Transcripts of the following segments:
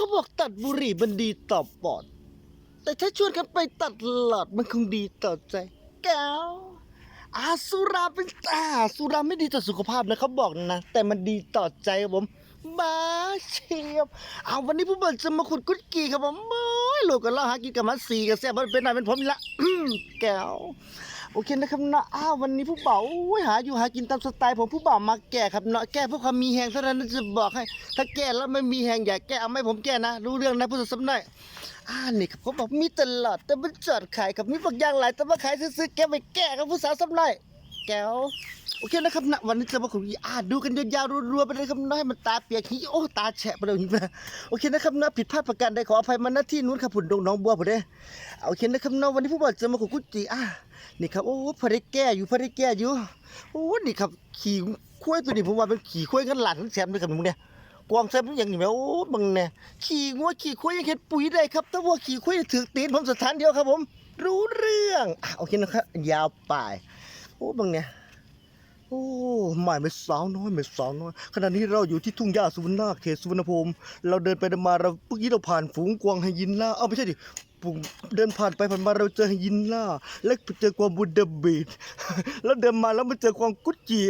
เขาบอกตัดบุหรี่มันดีต่อปอด แต่ถ้าชวนกันไปตัดหลอดมันคงดีต่อใจ แก้วอาสุราเป็นอาสุราไม่ดีต่อสุขภาพนะเขาบอกนะ แต่มันดีต่อใจครับผม บ้าเชียบ เอาวันนี้ผู้บิร์จะมาขุดกุดกีครับผม ลูกกันเล่าหากินกับมันสี่กับแซ่บมันเป็นอะไรเป็นผมนี่ละ แก้วโอเคนะครับเนาะอ้าววันนี้ผู้บ่าวหาอยู่หากินตามสไตล์ผมผู้บ่าวมาแก่ครับเนาะแก้เพื่อความมีแหงเท่านั้นจะบอกให้ ถ้าแก้แล้วไม่มีแหงอย่าแก้เอาไม่ผมแก้นะ รู้เรื่องนะผู้สมหน่อยอ่านี่ครับเขาบอกมีตลอดแต่มันจอดขายครับมีฝักยางหลายแต่มาขายซื้อๆแกไปแก้ครับผู้สาวสมหน่อย แก้วโอเคนะครับนะวันนี้จะมาคุยอ่าดูกันยาวๆรัวๆไปเลยครับนาะให้มันตาเปียกขี้โอ้ตาแฉะไปเลยนะโอเคนะครับนะผิดพลาดประการใดขออภัยมาณที่นู้นครับผุนดงน้องบัวผมเด้โอเคนะครับเนาะวันนี้ผู้บ่าวจะมาคุยกุจิอ่านี่ครับโอ้พอได้แก้อยู่พอได้แก้อยู่โอ้นี่ครับขี่คุ้ยตัวนี้ผมว่าเป็นขี่คุ้ยกันหลานทั้งแซมเลยครับมึงเนี่ยกวางแซมอย่างนี้แม่โอ้มึงเนี่ยขี่งัวขี่คุ้ยยังเห็นปุ๋ยได้ครับแต่ว่าขี่คุ้ยถือตีนผมสถานเดียวครับผม รู้เรื่องอะโอเคนะครับยาวไป โอ้มึงเนี่ยโอ้ไม่ไม่สาวน้อยไม่สาวน้อยขณะนี้เราอยู่ที่ทุ่งหญ้าสุวรรณาเขตสุวรรณภูมิเราเดินไปเดินมาเราเมื่อกี้เราผ่านฝูงกวางไฮยินล่าเอ้าไม่ใช่ดิผมเดินผ่านไปผ่านมาเราเจอยินล่าแล้วเจอกวางบูดาบีดแล้วเดินมาแล้วมาเจอกวางกุดจี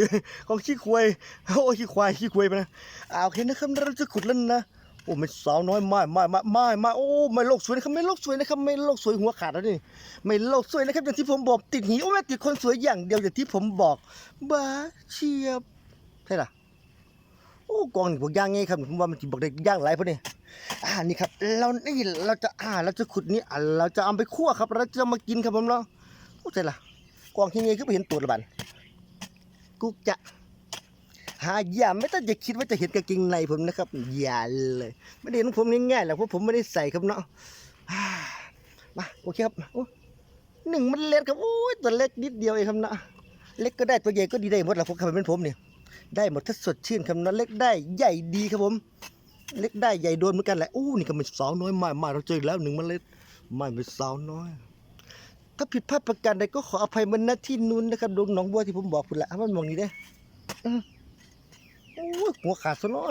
ของขี้ควายโอ้ขี้ควายขี้ควายไปนะอ่าโอเคนะครับเราจะขุดแล้วนะ โอ้ไม่สาวน้อยไม่ไม่ไม่ไม่ไม่โอ้ไม่โลกสวยนะครับไม่โลกสวยนะครับไม่โลกสวยหัวขาดแล้วนี่ไม่โลกสวยนะครับอย่างที่ผมบอกติดหีโอ้แม่ติดคนสวยอย่างเดียวอย่างที่ผมบอกบ้าเชียบใช่ล่ะโอ้กวางนี่พวกย่างไงครับผมว่ามันจีบอกได้ย่างไรพวกนี้อ่านี่ครับเรานี่เราจะอ่าเราจะขุดนี่อ่าเราจะเอาไปคั่วครับเราจะมากินครับผมเนาะโอ้ใจละกวางที่ไงก็ไปเห็นตัวละบันกูจะ หาอย่าไม่ต้องจะคิดว่าจะเห็นกางเกงในผมนะครับ อย่าเลย ไม่ได้เห็นของผมง่ายๆหรอกเพราะผมไม่ได้ใส่ครับเนาะมาโอเคครับหนึ่งมันเล็กครับโอ้ยตัวเล็กนิดเดียวเองครับเนาะเล็กก็ได้ตัวใหญ่ก็ดีได้หมดแหละผมทำเป็นผมเนี่ยได้หมดถ้าสดชื่นครับเนาะเล็กได้ใหญ่ดีครับผม เล็กได้ใหญ่โดนเหมือนกันแหละอู้นี่ก็เป็นสาวน้อยมามาเราเจอแล้วหนึ่งเมล็ดไม่เป็นสาวน้อยถ้าผิดพลาดประการใดก็ขออภัยมันนะที่นู้นนะครับดวงหนองบัวที่ผมบอกคุณละมันมองนี้เด้ หัวขาดซะเนาะ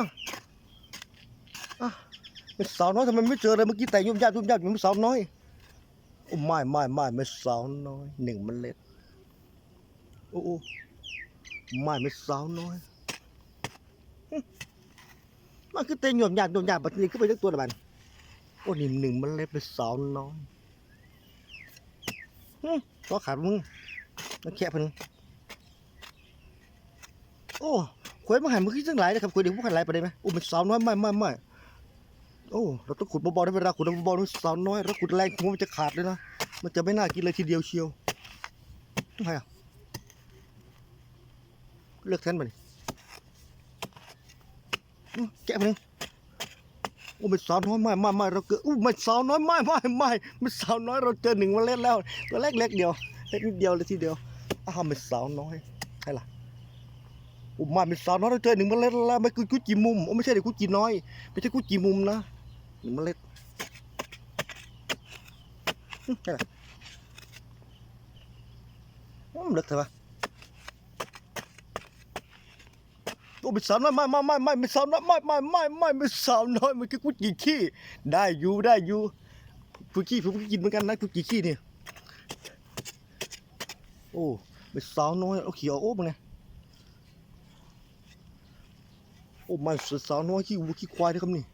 อะเสาวน้อยทำไมไม่เจอเลยเมื่อกี้แต่ยุ่มยากยุ่มยากอยู่เป็นสาวน้อยโอ้ไม่ไม่ไม่ไม่สาวน้อยหนึ่งเมล็ดโอ้ไม่ไม่สาวน้อยมันคือเตยหยมหยาดหยมหยาดบัดนี้ก็ไปจักตัวละบันโอ้นี่หนึ่งมันเล็บเป็นสาวน้อยหึตัวขาดมึงมันแค่เพิ่นโอ้ ขวยมาหันมือขึ้นจังหลายนะครับขวยเด็กพวกหันหลายไปได้ไหมโอ้เป็นสาวน้อยไม่ไม่ไม่โอ้เราต้องขุดบาๆได้เวลาขุดบาๆนี่สาวน้อยเราขุดแรงหัวมันจะขาดเลยนะมันจะไม่น่ากินเลยทีเดียวเชียวทำไมอะเลือกแทนมาดิแกะไปหนึ่งโอ้เป็นสาวน้อยไม่ไม่ไม่เราเกิดอู้ไม่สาวน้อยไม่ไม่ไม่ไม่สาวน้อยเราเจอหนึ่งมาเล็ดแล้วตัวเล็กเล็กเดียวเล็กนิดเดียวเลยทีเดียวอ้าวไม่สาวน้อยใช่ล่ะ อ้ไม่เป็นสาวน้อยเราเจอหนึ่งเมล็ดแล้วไม่คือกุจิมุมโอ้ไม่ใช่เด็กกุจิน้อยไม่ใช่กุจิมุมนะหนึ่งเมล็ดอื้อใช่ล่ะโอ้มันเล็กเถอะวะโอ้เป็นสาวน้อยไม่ไม่ไม่ไม่ไม่สาวน้อยไม่ไม่ไม่ไม่ไม่สาวน้อยมันคือกุจิขี้ได้อยู่ได้อยู่กุจิผมก็กินเหมือนกันนะกุจิขี้เนี่ยโอ้เป็นสาวน้อยเอาเขียวโอ้มึงไง โอ้ไม่สาวน้อยขี้วัวขี้ควายนะครับนี่